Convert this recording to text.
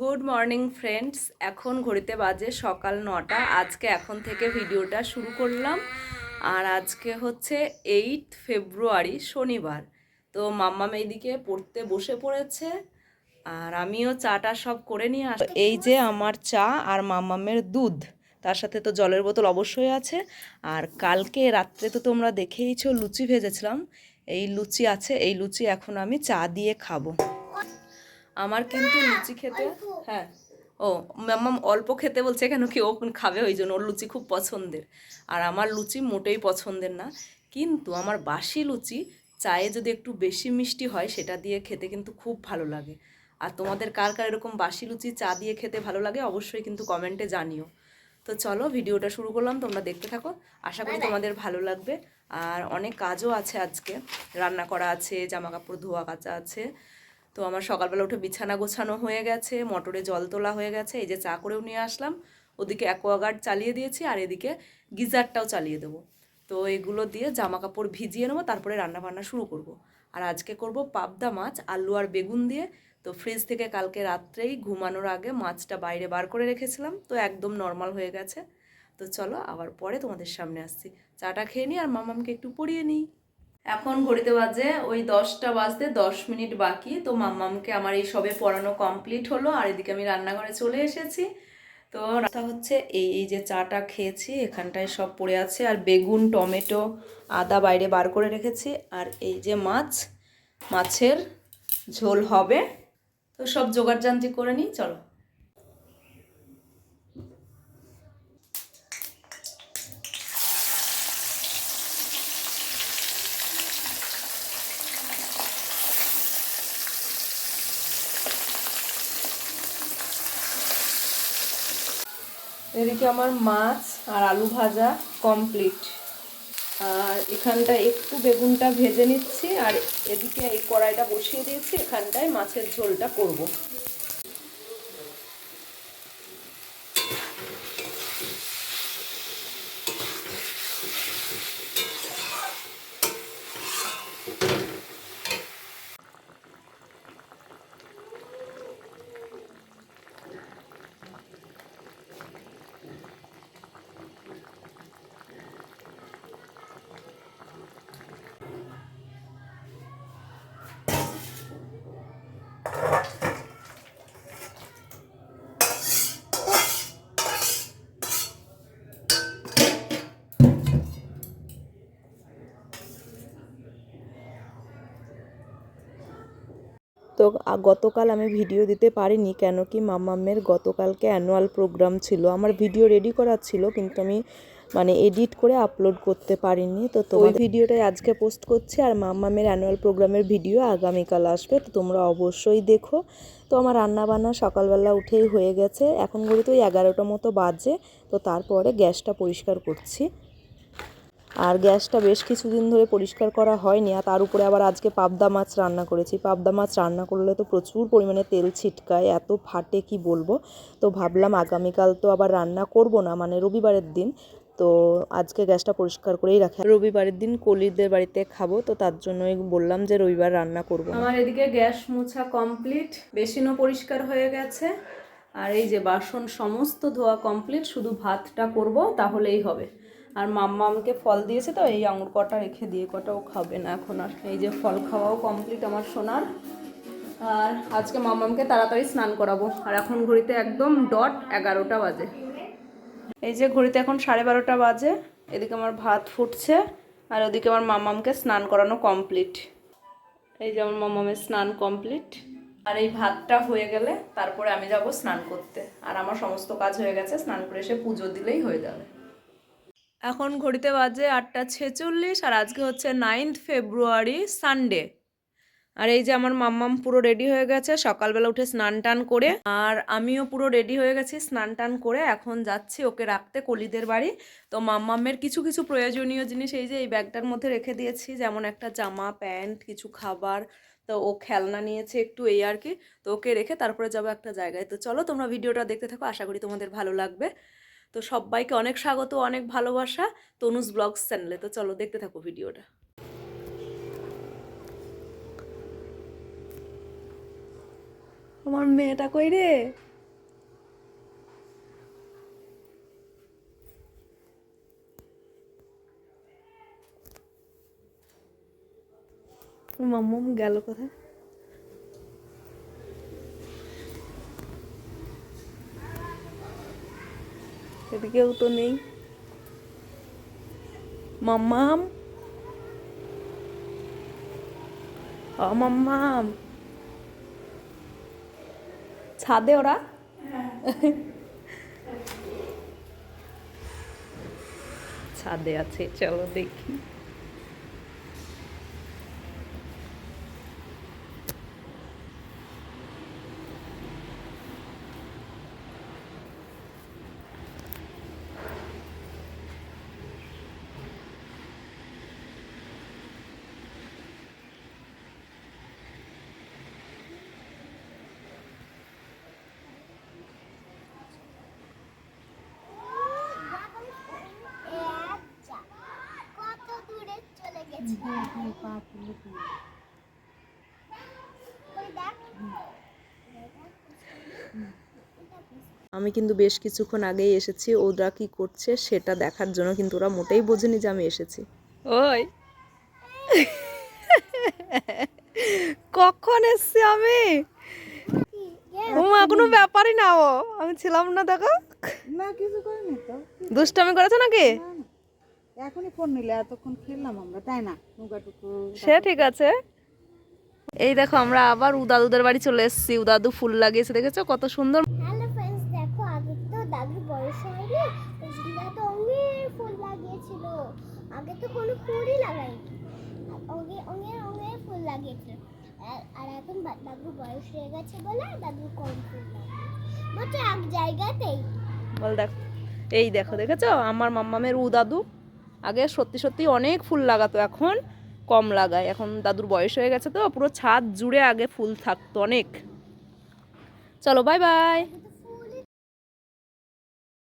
Good morning friends এখন ঘড়িতে বাজে সকাল নটা। আজকে এখন থেকে ভিডিওটা শুরু করলাম। আর আজকে হচ্ছে এইট ফেব্রুয়ারি শনিবার। তো মাম্মাম এইদিকে পড়তে বসে পড়েছে। আর আমিও চাটা সব করে নিয়ে আস এই যে আমার চা আর মাম্মামের দুধ, তার সাথে তো জলের বোতল অবশ্যই আছে। আর কালকে রাত্রে তো তোমরা দেখেইছো লুচি ভেজেছিলাম। এই লুচি আছে, এই লুচি এখন আমি চা দিয়ে খাব। আমার কিন্তু লুচি খেতে হ্যাঁ। ও মাম্মাম অল্প খেতে বলছে কেন কি ও খাবে ওই জন্য ওর লুচি খুব পছন্দের। আর আমার লুচি মোটেই পছন্দের না। কিন্তু আমার বাসি লুচি চায়ে যদি একটু বেশি মিষ্টি হয় সেটা দিয়ে খেতে কিন্তু খুব ভালো লাগে। আর তোমাদের কার কার এরকম বাসি লুচি চা দিয়ে খেতে ভালো লাগে অবশ্যই কিন্তু কমেন্টে জানিও। তো চলো ভিডিওটা শুরু করলাম তোমরা দেখতে থাকো। আশা করি তোমাদের ভালো লাগবে। আর অনেক কাজও আছে আজকে। রান্না করা আছে জামা কাপড় ধোয়া কাচা আছে। তো আমার সকালবেলা উঠে বিছানা গোছানো হয়ে গেছে, মোটরে জল তোলা হয়ে গেছে, এই যে চা করেও নিয়ে আসলাম। ওদিকে অ্যাকোয়াগার্ড চালিয়ে দিয়েছি আর এদিকে গিজারটাও চালিয়ে দেবো। তো এগুলো দিয়ে জামা কাপড় ভিজিয়ে নেব, তারপরে রান্না বান্না শুরু করব। আর আজকে করব পাবদা মাছ, আলু আর বেগুন দিয়ে। তো ফ্রিজ থেকে কালকে রাত্রেই ঘুমানোর আগে মাছটা বাইরে বার করে রেখেছিলাম, তো একদম নর্মাল হয়ে গেছে। তো চলো আবার পরে তোমাদের সামনে আসছি। চাটা খেয়ে নিই আর মামামকে একটু পড়িয়ে নিই। এখন ঘড়িতে বাজে ওই দশটা বাজতে দশ মিনিট বাকি। তো মাম্মামকে আমার এই সবে পড়ানো কমপ্লিট হলো, আর এদিকে আমি রান্নাঘরে চলে এসেছি। তো রাস্তা হচ্ছে এই এই যে চাটা খেয়েছি, এখানটায় সব পড়ে আছে। আর বেগুন, টমেটো, আদা বাইরে বার করে রেখেছি। আর এই যে মাছ, মাছের ঝোল হবে। তো সব জোগাড় যান্ত্রিক করে নিই, চলো। এদিকে আমার মাছ আর আলু ভাজা কমপ্লিট আর এখানটা একটু বেগুনটা ভেজে নিচ্ছি, আর এদিকে এই কড়াইটা বসিয়ে দিয়েছি, এখানটায় মাছের ঝোলটা করব। তো গতকাল আমি ভিডিও দিতে পারিনি কেন কি মামামের গতকালকে অ্যানুয়াল প্রোগ্রাম ছিল। আমার ভিডিও রেডি করা ছিল কিন্তু আমি মানে এডিট করে আপলোড করতে পারিনি। তো তোমার ভিডিওটাই আজকে পোস্ট করছি আর মামামের অ্যানুয়াল প্রোগ্রামের ভিডিও আগামীকাল আসবে। তো তোমরা অবশ্যই দেখো। তো আমার রান্না বান্না সকালবেলা উঠেই হয়ে গেছে। এখন ঘড়িতে ওই এগারোটা মতো বাজে। তো তারপরে গ্যাসটা পরিষ্কার করছি। আর গ্যাসটা বেশ কিছুদিন ধরে পরিষ্কার করা হয়নি আর তার উপরে আবার আজকে পাবদা মাছ রান্না করেছি। পাবদা মাছ রান্না করলে তো প্রচুর পরিমাণে তেল ছিটকায়, এত ফাটে কি বলব? তো ভাবলাম আগামীকাল তো আবার রান্না করব না মানে রবিবারের দিন। তো আজকে গ্যাসটা পরিষ্কার করেই রাখা। রবিবারের দিন কলিদের বাড়িতে খাব, তো তার জন্যই বললাম যে রবিবার রান্না করব আমার এদিকে গ্যাস মোছা কমপ্লিট, বেসিনও পরিষ্কার হয়ে গেছে। আর এই যে বাসন সমস্ত ধোয়া কমপ্লিট, শুধু ভাতটা করব, তাহলেই হবে। আর মাম্মামকে ফল দিয়েছে তো, এই আঙুর কটা রেখে দিয়ে কটাও খাবে না এখন আর। এই যে ফল খাওয়াও কমপ্লিট আমার সোনার। আর আজকে মাম্মামকে তাড়াতাড়ি স্নান করাবো। আর এখন ঘড়িতে একদম ডট এগারোটা বাজে। এই যে ঘড়িতে এখন সাড়ে বারোটা বাজে, এদিকে আমার ভাত ফুটছে, আর ওদিকে আমার মাম্মামকে স্নান করানো কমপ্লিট এই যে আমার মাম্মামের স্নান কমপ্লিট আর এই ভাতটা হয়ে গেলে তারপরে আমি যাব স্নান করতে। আর আমার সমস্ত কাজ হয়ে গেছে, স্নান করে এসে পুজো দিলেই হয়ে যাবে। এখন ঘড়িতে বাজে আটটা ছেচল্লিশ আর আজকে হচ্ছে নাইন্থ ফেব্রুয়ারি সানডে আর এই যে আমার মাম্মাম পুরো রেডি হয়ে গেছে, সকালবেলা উঠে স্নান টান করে, আর আমিও পুরো রেডি হয়ে গেছি স্নান টান করে, এখন যাচ্ছি ওকে রাখতে কলিদের বাড়ি। তো মাম্মামের কিছু কিছু প্রয়োজনীয় জিনিস এই যে এই ব্যাগটার মধ্যে রেখে দিয়েছি, যেমন একটা জামা, প্যান্ট, কিছু খাবার, তো ও খেলনা নিয়েছে একটু এই আর কি। তো ওকে রেখে তারপরে যাব একটা জায়গায়। তো চলো তোমরা ভিডিওটা দেখতে থাকো, আশা করি তোমাদের ভালো লাগবে। তো সবাইকে অনেক স্বাগত, অনেক ভালোবাসা তনুজ ব্লগস চ্যানেলে। তো চলো দেখতে থাকো ভিডিওটা। আমার মেয়েটা কই রে? মাম্মম গেল কোথায়? এদিকেও তো নেই। মাম্মাম? ও মাম্মাম। ছাদে ওরা? ছাদে আছে চলো দেখি। ওই আমি কিন্তু বেশ কিছুক্ষণ আগেই এসেছি ওরা কি করছে সেটা দেখার জন্য কিন্তু ওরা মোটেই বোঝেনি যে আমি এসেছি। ওই। কখন এসছি আমি? কোনো ব্যাপারই না ও। আমি ছিলাম না দেখো। না কিছু করিনি তো। দুষ্টামি করেছ নাকি। এখনই ফোন নিলে এতক্ষণ খেললাম আমরা তাই না? নৌকাটুকু সে ঠিক আছে। এই দেখো আমরা আবার উদাদুদের বাড়ি চলে এসেছি। উদাদু ফুল লাগিয়েছে দেখেছ? কত সুন্দর। হ্যালো ফ্রেন্ডস দেখো আগে তো দাদুর বয়স হয়নি ওই অনেক ফুল লাগিয়েছিল। আগে তো কোনো ফুলই অনেক অনেক ফুল লাগিয়েছিল। আর- আর এখন দাদুর বয়স হয়ে গেছে বলে দাদুর কম ফুল লাগে মাত্র এক জায়গাতেই। বল দেখ এই দেখো দেখেছ? আমার মাম্মামের উদাদু। আগে সত্যি সত্যি অনেক ফুল লাগাতো, এখন কম লাগায়। এখন দাদুর বয়স হয়ে গেছে তো, পুরো ছাদ জুড়ে আগে ফুল থাকতো অনেক। চলো বাই বাই